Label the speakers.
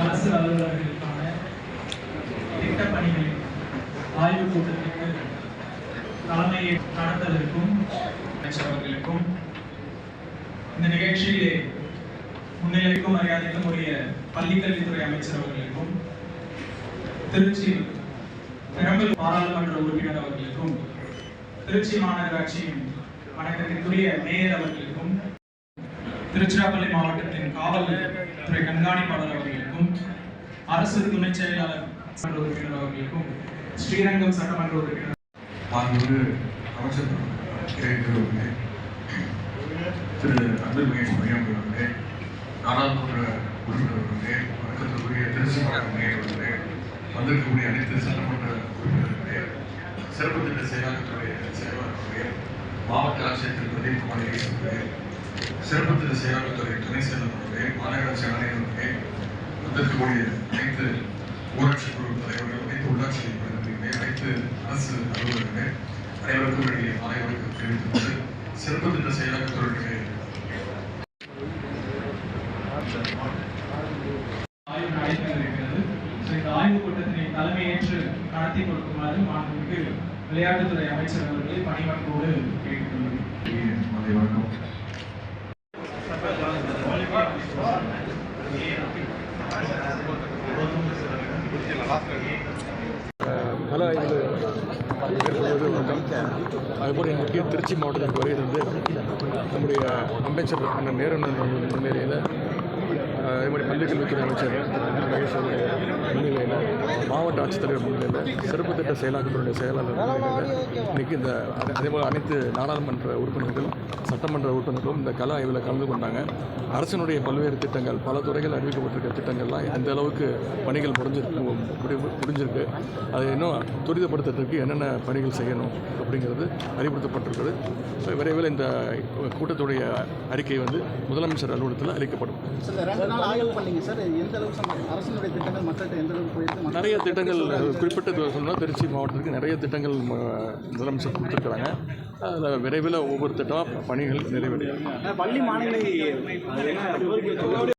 Speaker 1: அரசு அலுவலர்களுக்கான திட்டப்பணிகளின் ஆய்வுக் கூட்டத்திற்கு தலைமையை நடத்ததற்கும் அவர்களுக்கும் இந்த நிகழ்ச்சியிலே முன்னிலைக்கும் மரியாதைக்கும் உரிய பள்ளிக்கல்வித்துறை அமைச்சரவர்களுக்கும் திருச்சி பெரம்பலூர் பாராளுமன்ற உறுப்பினர் அவர்களுக்கும் திருச்சி மாநகராட்சியின் வணக்கத்திற்குரிய மேயர் அவர்களுக்கும் திருச்சிராப்பள்ளி மாவட்டத்தின் காவல் துறை கண்காணிப்பாளர் அவர்களுக்கும் அரசு துணை செயலாளர் உறுப்பினர் அவர்களுக்கும் ஸ்ரீரங்கம் சட்டமன்ற உறுப்பினர்
Speaker 2: மாண்புமிகு அமைச்சர் திரு அன்பில் மகேஷ் மையம் அவர்களே நாடாளுமன்ற உறுப்பினர் அவர்களே வணக்கத்திற்குரிய திருச்சி மாவட்ட மேயர் அவர்களே வந்திருக்கக்கூடிய அனைத்து சட்டமன்ற உறுப்பினர்களே சிறப்பு திட்ட செயலாளர்களுடைய செயலாளர்களே மாவட்ட ஆட்சியர் திரு பிரதீப் குமார் அவர்களே சிறப்பு செயலாளர்துறை துணை செயலாளர் அவர்களே மாநகராட்சி ஆணையர் அவர்களே வந்திருக்கக்கூடிய அனைத்து ஊராட்சி குழு தலைவர்கள் அனைத்து உள்ளாட்சி பிரதிநிதிகளே அனைத்து அரசு அலுவலர்களே அனைவருக்கும் வேண்டிய மாலை வணக்கம் தெரிவித்துக் கொண்டு சிறப்பு திட்ட
Speaker 1: ஆய்வுக் கூட்டத்தினை தலைமையேற்று நடத்தி கொடுக்குமாறு மாண்புமிகு விளையாட்டுத்துறை அமைச்சர் அவர்களை பணிவன்போடு கேட்டுக்கொள்கிறேன்.
Speaker 2: மாலை வணக்கம்
Speaker 3: ஆய்வு அதுபோல் எங்கள் திருச்சி மாவட்டத்திற்கு வருகை வந்து நம்முடைய அமைச்சர் அண்ணன் நேரு அவர்கள் முன்னிலையில் அஹ், அமைச்சர் திரு மகேஷ் அவருடைய முன்னிலையில் மாவட்ட ஆட்சித்தலைவர் முன்னிலையில் சிறப்பு திட்ட செயலாக்கத்துடைய செயலாளர் முன்னிலையில் இன்றைக்கி இந்த அதேபோல் அனைத்து நாடாளுமன்ற உறுப்பினர்கள் சட்டமன்ற உறுப்பினர்களும் இந்த கல ஆய்வில் கலந்து கொண்டாங்க. அரசினுடைய பல்வேறு திட்டங்கள் பல துறைகள் அறிவிக்கப்பட்டிருக்க திட்டங்கள்லாம் எந்த அளவுக்கு பணிகள் முடிஞ்சிருக்கு முடிஞ்சிருக்கு அதை இன்னும் துரிதப்படுத்துறதுக்கு என்னென்ன பணிகள் செய்யணும் அப்படிங்கிறது அறிவுறுத்தப்பட்டிருக்கிறது. ஸோ விரைவில் இந்த கூட்டத்துடைய அறிக்கை வந்து முதலமைச்சர் அலுவலகத்தில் அளிக்கப்படும்.
Speaker 4: பண்ணீங்க சார்? எந்த அளவுக்கு அரசினுடைய திட்டங்கள் மக்கள்கிட்ட எந்த அளவுக்கு போயிருக்கு?
Speaker 3: நிறைய திட்டங்கள் குறிப்பிட்ட சொல்லணும்னா திருச்சி மாவட்டத்துக்கு நிறைய திட்டங்கள் முதலமைச்சர் கொடுத்துருக்குறாங்க. அதில் விரைவில் ஒவ்வொரு திட்டமாக பணிகள் நிறைவேறும்.
Speaker 4: பள்ளி மாநில